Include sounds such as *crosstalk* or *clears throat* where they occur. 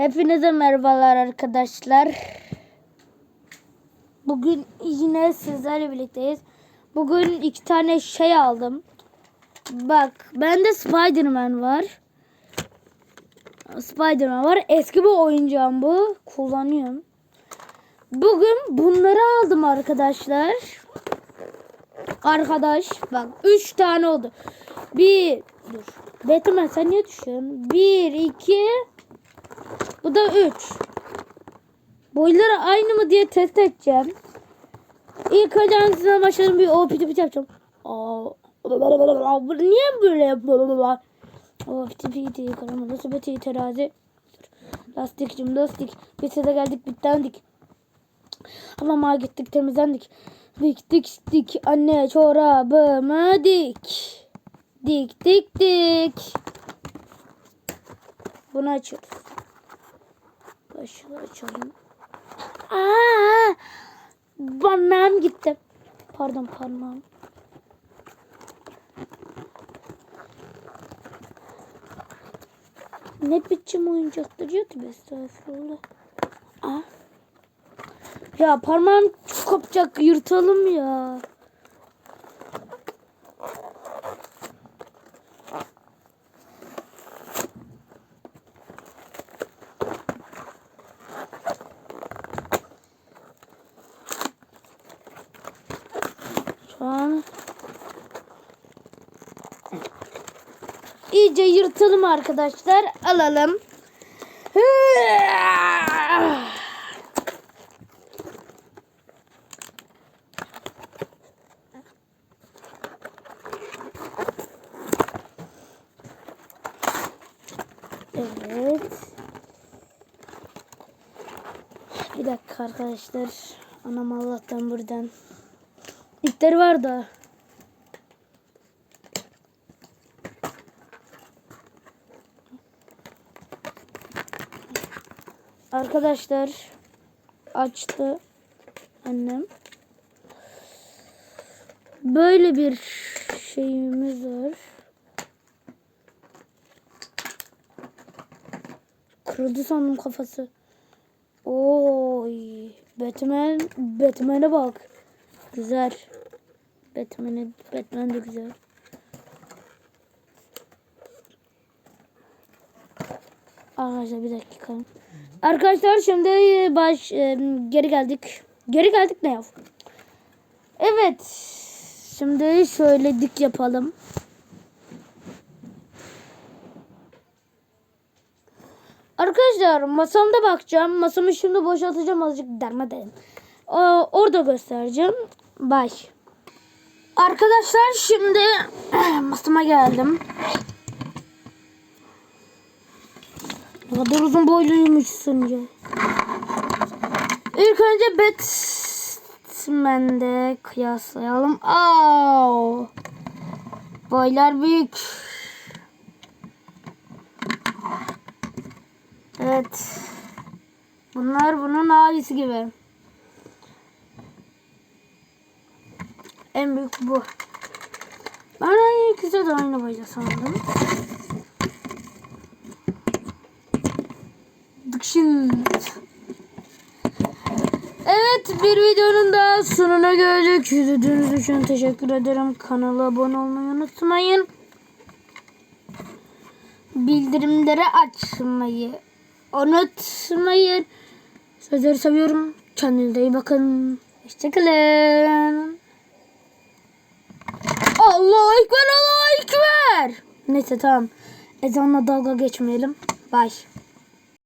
Hepinize merhabalar arkadaşlar. Bugün yine sizlerle birlikteyiz. Bugün iki tane şey aldım. Bak bende Spiderman var. Spiderman var. Eski bir oyuncağım bu. Kullanıyorum. Bugün bunları aldım arkadaşlar. Arkadaş bak 3 tane oldu. Bir dur. Batman sen niye düşüyorsun? 1 2 bu da 3. Boyları aynı mı diye test edeceğim. İlk önce hangisinden başladım bir o piti piti yapacağım. Aa, niye böyle yapıyor? O piti piti karama nasıl piti terazi. Lastikcim lastik. Bize de geldik bittendik. Hamama gittik temizlendik. Dik dik dik anne çorabımı dik. Dik dik dik. Bunu açıyoruz. Başını açalım. Aa! Parmağım gitti. Pardon parmağım. Ne biçim oyuncaktır ya tövbe estağfurullah. Aa. Ya parmağım kopacak yırtalım ya. An iyice yırtalım arkadaşlar. Alalım. Evet. Bir dakika arkadaşlar. Anam Allah'tan buradan. İpleri var da. Arkadaşlar açtı annem. Böyle bir şeyimiz var. Kırıldı sandım kafası. Oy. Batman. Batman'e bak. Güzel. Batman'e Batman de güzel. Arkadaşlar bir dakika. Arkadaşlar şimdi baş e, geri geldik. Geri geldik ne yap? Evet. Şimdi şöyle dik yapalım. Arkadaşlar masamda bakacağım. Masamı şimdi boşaltacağım azıcık dermeden. Orada göstereceğim. Bay. Arkadaşlar şimdi *clears throat* masama geldim. Ne kadar uzun boyluymuşsun ya. İlk önce Batman'de kıyaslayalım. Aa, boylar büyük. Evet. Bunlar bunun abisi gibi. En büyük bu. Ben ikisi de aynı boyda sandım. Şimdi. Evet bir videonun daha sonuna geldik. İzlediğiniz için teşekkür ederim. Kanala abone olmayı unutmayın. Bildirimleri açmayı unutmayın. Sizleri seviyorum. Kendinize iyi bakın. Hoşçakalın. Neyse tamam. Ezanla dalga geçmeyelim. Bye.